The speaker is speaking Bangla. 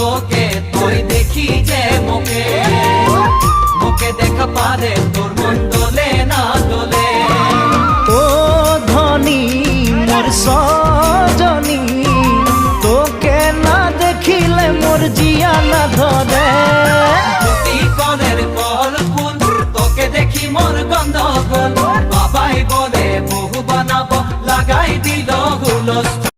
তোকে তুই দেখি যে মোকে মোকে দেখা পারে তোর মন দোলে না দোলে। ও ধনী মোর সজনী তোকে না দেখিলে মোর জিয়া না ধরে। বাবাই বলে বহু বানাবো লাগাই দিল হুলস্থুল